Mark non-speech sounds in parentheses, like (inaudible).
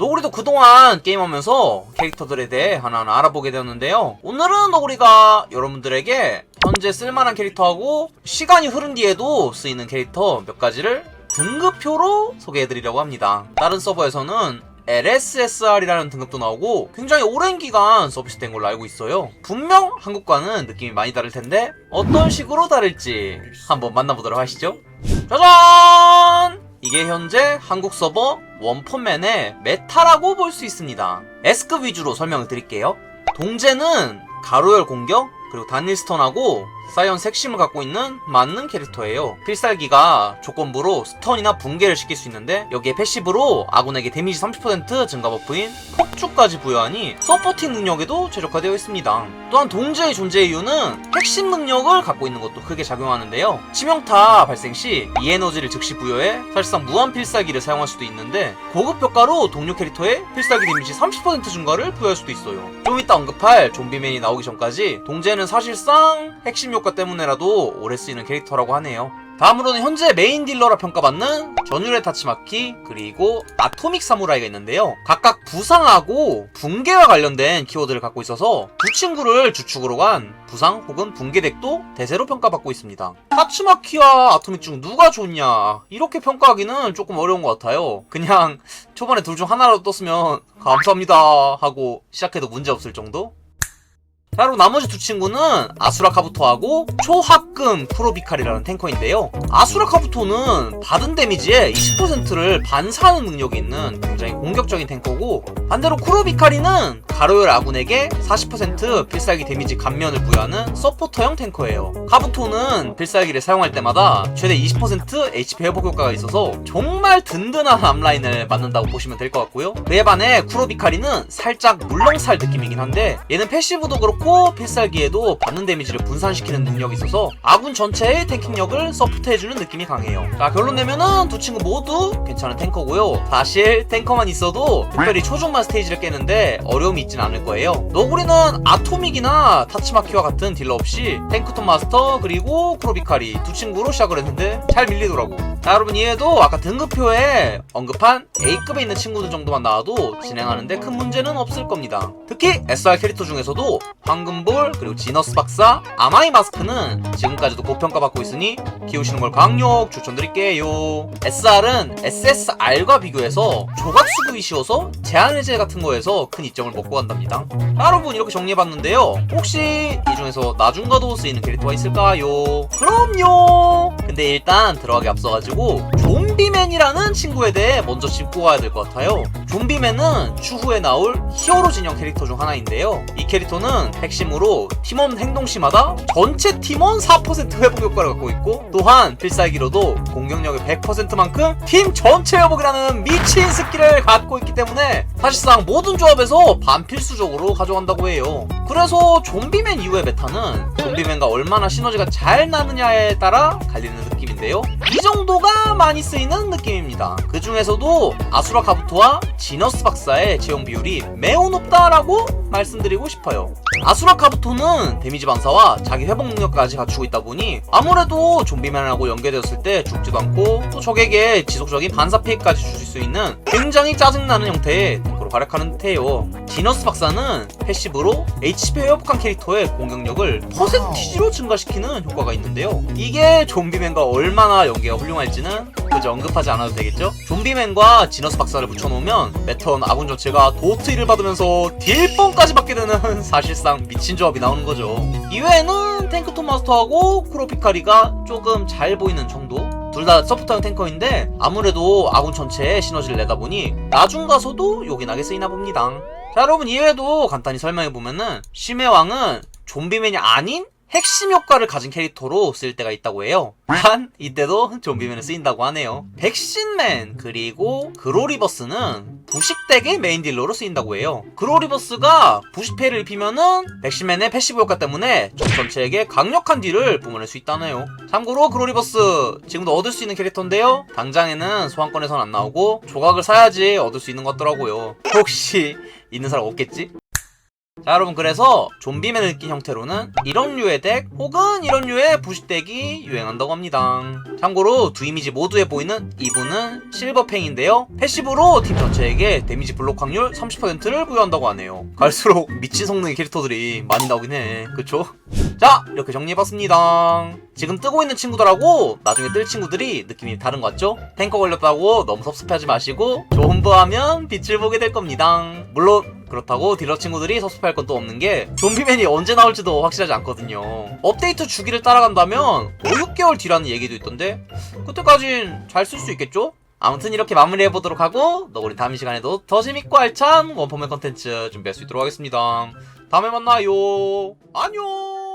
노구리도 그동안 게임하면서 캐릭터들에 대해 하나하나 알아보게 되었는데요. 오늘은 노구리가 여러분들에게 현재 쓸만한 캐릭터하고 시간이 흐른 뒤에도 쓰이는 캐릭터 몇 가지를 등급표로 소개해드리려고 합니다. 다른 서버에서는 LSSR이라는 등급도 나오고 굉장히 오랜 기간 서비스된 걸로 알고 있어요. 분명 한국과는 느낌이 많이 다를 텐데 어떤 식으로 다를지 한번 만나보도록 하시죠. 짜잔! 이게 현재 한국 서버 원펀맨의 메타라고 볼 수 있습니다. S급 위주로 설명을 드릴게요. 동제는 가로열 공격, 그리고 단일 스턴하고 사이언 색심을 갖고 있는 맞는 캐릭터예요. 필살기가 조건부로 스턴이나 붕괴를 시킬 수 있는데 여기에 패시브로 아군에게 데미지 30% 증가 버프인 폭주까지 부여하니 서포팅 능력에도 최적화되어 있습니다. 또한 동제의 존재 이유는 핵심 능력을 갖고 있는 것도 크게 작용하는데요. 치명타 발생 시 이 에너지를 즉시 부여해 사실상 무한 필살기를 사용할 수도 있는데 고급 효과로 동료 캐릭터에 필살기 데미지 30% 증가를 부여할 수도 있어요. 좀 이따 언급할 좀비맨이 나오 기 전까지 동제는 사실상 핵심 효과 때문에라도 오래 쓰이는 캐릭터라고 하네요. 다음으로는 현재 메인 딜러라 평가받는 전율의 타치마키 그리고 아토믹 사무라이가 있는데요. 각각 부상하고 붕괴와 관련된 키워드를 갖고 있어서 두 친구를 주축으로 간 부상 혹은 붕괴 덱도 대세로 평가받고 있습니다. 타치마키와 아토믹 중 누가 좋냐 이렇게 평가하기는 조금 어려운 것 같아요. 그냥 초반에 둘 중 하나라도 떴으면 감사합니다 하고 시작해도 문제 없을 정도? 자, 그리고 나머지 두 친구는 아수라 카부토하고 초합금 프로비칼이라는 탱커인데요. 아수라 카부토는 받은 데미지의 20%를 반사하는 능력이 있는 굉장히 공격적인 탱커고 반대로 쿠로비칼이는 가로열 아군에게 40% 필살기 데미지 감면을 부여하는 서포터형 탱커예요. 카부토는 필살기를 사용할 때마다 최대 20% HP 회복 효과가 있어서 정말 든든한 앞라인을 맞는다고 보시면 될 것 같고요. 그에 반해 쿠로비카리는 살짝 물렁살 느낌이긴 한데 얘는 패시브도 그렇고 필살기에도 받는 데미지를 분산시키는 능력이 있어서 아군 전체의 탱킹력을 서포트해주는 느낌이 강해요. 자 결론 내면은 두 친구 모두 괜찮은 탱커고요. 사실 탱커만 있어도 특별히 초중반 스테이지를 깨는데 어려움이 있진 않을 거예요. 너구리는 아토믹이나 타치마키와 같은 딜러 없이 탱크톤 마스터 그리고 크로비카리 두 친구로 시작을 했는데 잘 밀리더라고. 자 여러분 이해도 아까 등급표에 언급한 A급에 있는 친구들 정도만 나와도 진행하는데 큰 문제는 없을 겁니다. 특히 SR 캐릭터 중에서도 황금볼 그리고 지너스 박사 아마이 마스크는 지금까지도 고평가받고 있으니 키우시는 걸 강력 추천드릴게요. SR은 SSR과 비교해서 조각 수급이 쉬워서 제한 해제 같은 거에서 큰 이점을 먹고 간답니다. 자, 여러분 이렇게 정리해봤는데요. 혹시 이 중에서 나중가도 쓰이는 캐릭터가 있을까요? 그럼요. 근데 일단 들어가기 앞서가지고 좀 비맨이라는 친구에 대해 먼저 짚고 가야 될 것 같아요. 좀비맨은 추후에 나올 히어로 진영 캐릭터 중 하나인데요. 이 캐릭터는 핵심으로 팀원 행동 시마다 전체 팀원 4% 회복 효과를 갖고 있고 또한 필살기로도 공격력의 100%만큼 팀 전체 회복이라는 미친 스킬을 갖고 있기 때문에 사실상 모든 조합에서 반필수적으로 가져간다고 해요. 그래서 좀비맨 이후의 메타는 좀비맨과 얼마나 시너지가 잘 나느냐에 따라 갈리는 느낌 인데요. 이 정도가 많이 쓰이는 느낌입니다. 그 중에서도 아수라 카부토와 지너스 박사의 채용 비율이 매우 높다라고 말씀드리고 싶어요. 아수라 카부토는 데미지 반사와 자기 회복 능력까지 갖추고 있다 보니 아무래도 좀비맨하고 연계되었을 때 죽지도 않고 또 적에게 지속적인 반사 피해까지 주실 수 있는 굉장히 짜증나는 형태의 활약하는 듯해요. 지너스 박사는 패시브로 HP 회복한 캐릭터의 공격력을 퍼센티지로 증가시키는 효과가 있는데요. 이게 좀비맨과 얼마나 연계가 훌륭할지는 굳이 언급하지 않아도 되겠죠? 좀비맨과 지너스 박사를 붙여놓으면 매턴 아군 전체가 도트를 받으면서 딜 뽕까지 받게 되는 (laughs) 사실상 미친 조합이 나오는 거죠. 이외에는 탱크톤 마스터하고 크로피카리가 조금 잘 보이는 정도? 둘 다 서포터형 탱커인데 아무래도 아군 전체에 시너지를 내다 보니 나중 가서도 요긴하게 쓰이나 봅니다. 자 여러분 이외에도 간단히 설명해보면은 심해 왕은 좀비맨이 아닌 핵심 효과를 가진 캐릭터로 쓸 때가 있다고 해요. 단 이때도 좀비맨을 쓰인다고 하네요. 백신맨 그리고 그로리버스는 부식덱의 메인 딜러로 쓰인다고 해요. 그로리버스가 부식패를 입히면은 백신맨의 패시브 효과 때문에 적 전체에게 강력한 딜을 뿜어낼 수 있다네요. 참고로 그로리버스 지금도 얻을 수 있는 캐릭터인데요. 당장에는 소환권에선 안 나오고 조각을 사야지 얻을 수 있는 것 같더라고요. 혹시 있는 사람 없겠지? 자 여러분 그래서 좀비맨을 낀 형태로는 이런 류의 덱 혹은 이런 류의 부식덱이 유행한다고 합니다. 참고로 두 이미지 모두에 보이는 이분은 실버팽인데요. 패시브로 팀 전체에게 데미지 블록 확률 30%를 부여한다고 하네요. 갈수록 미친 성능의 캐릭터들이 많이 나오긴 해. 그쵸? 자 이렇게 정리해봤습니다. 지금 뜨고 있는 친구들하고 나중에 뜰 친구들이 느낌이 다른 것 같죠? 탱커 걸렸다고 너무 섭섭해하지 마시고 존버하면 빛을 보게 될 겁니다. 물론 그렇다고 딜러 친구들이 섭섭할 건 또 없는 게 좀비맨이 언제 나올지도 확실하지 않거든요. 업데이트 주기를 따라간다면 5, 6개월 뒤라는 얘기도 있던데 그때까진 잘 쓸 수 있겠죠? 아무튼 이렇게 마무리해보도록 하고 너구리 다음 시간에도 더 재밌고 알찬 원포맨 컨텐츠 준비할 수 있도록 하겠습니다. 다음에 만나요. 안녕